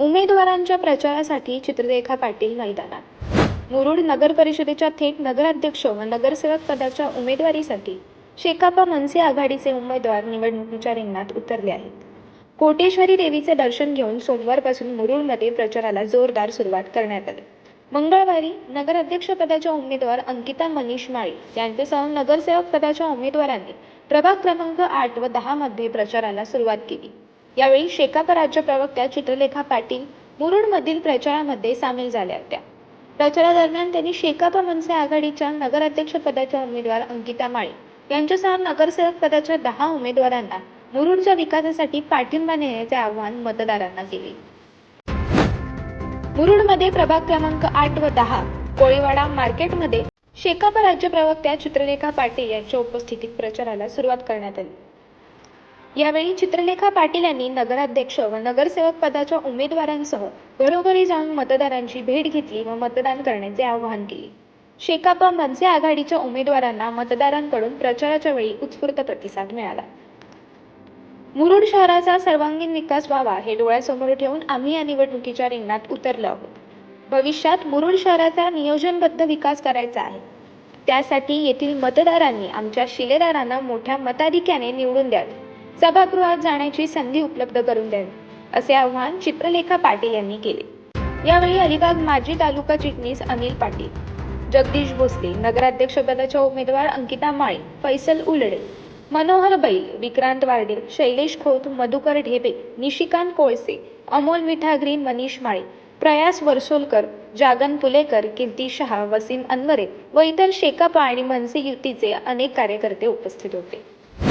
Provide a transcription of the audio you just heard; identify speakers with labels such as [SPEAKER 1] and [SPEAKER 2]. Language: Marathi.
[SPEAKER 1] उमेदवारांच्या प्रचारासाठी चित्ररेखा पाटील मैदानात. मुरुड नगर परिषदेच्या थेट नगराध्यक्ष व नगरसेवक पदाच्या उमेदवारीसाठी शेकापा मनसे आघाडीचे उमेदवार निवडणुकीच्या रिंगणात उतरले आहेत. कोटेश्वरी देवीचे दर्शन घेऊन सोमवारपासून मुरुडमध्ये प्रचाराला जोरदार सुरुवात करण्यात आली. मंगळवारी नगराध्यक्ष पदाच्या उमेदवार अंकिता मनीष माळी यांच्यासह नगरसेवक पदाच्या उमेदवारांनी प्रभाग क्रमांक आठ व दहा मध्ये प्रचाराला सुरुवात केली. यावेळी शेकाप राज्य प्रवक्त्या चित्रलेखा पाटील मुरुडमधील प्रचारामध्ये सामील झाल्या होत्या. प्रचारादरम्यान त्यांनी शेकापा मनसे आघाडीच्या नगराध्यक्ष पदाच्या उमेदवार अंकिता माळी यांच्यासह नगरसेवक पदाच्या दहा उमेदवारांना मुरुडच्या विकासासाठी पाठिंबा देण्याचे आवाहन मतदारांना केले. मुरुडमध्ये प्रभाग क्रमांक आठ व दहा कोळीवाडा मार्केटमध्ये शेकापा राज्य प्रवक्त्या चित्रलेखा पाटील यांच्या उपस्थितीत प्रचाराला सुरुवात करण्यात आली. यावेळी चित्रलेखा पाटील यांनी नगराध्यक्ष व नगरसेवक पदाच्या उमेदवारांसह घरोघरी जाऊन मतदारांची भेट घेतली व मतदान करण्याचे आवाहन केले. शेकापा मनसे आघाडीच्या उमेदवारांना मतदारांकडून प्रचाराच्या वेळी उत्स्फूर्त प्रतिसाद मिळाला. मुरुड शहराचा सर्वांगीण विकास व्हावा हे डोळ्यासमोर ठेवून आम्ही या निवडणुकीच्या रिंगणात उतरलो आहोत. भविष्यात मुरुड शहराचा नियोजनबद्ध विकास करायचा आहे. त्यासाठी येथील मतदारांनी आमच्या शिलेदारांना मोठ्या मताधिक्याने निवडून द्यावे. सभागृहात जाण्याची संधी उपलब्ध करून द्यावी असे आवाहन चित्रलेखा पाटील यांनी केले. यावेळी अलिबाग माजी तालुका चिटणीस अनिल पाटील जगदीश भोसले नगराध्यक्षपदाच्या उमेदवार अंकिता माळी फैसल उलडे मनोहर बैल विक्रांत वार्डे शैलेश खोत मधुकर ढेबे निशिकांत कोळसे अमोल मिठागरी मनीष माळी प्रयास वर्सोलकर जागन पुलेकर कीर्ती शहा वसीम अनवरे व इतर शेकापा आणि मनसे युतीचे अनेक कार्यकर्ते उपस्थित होते.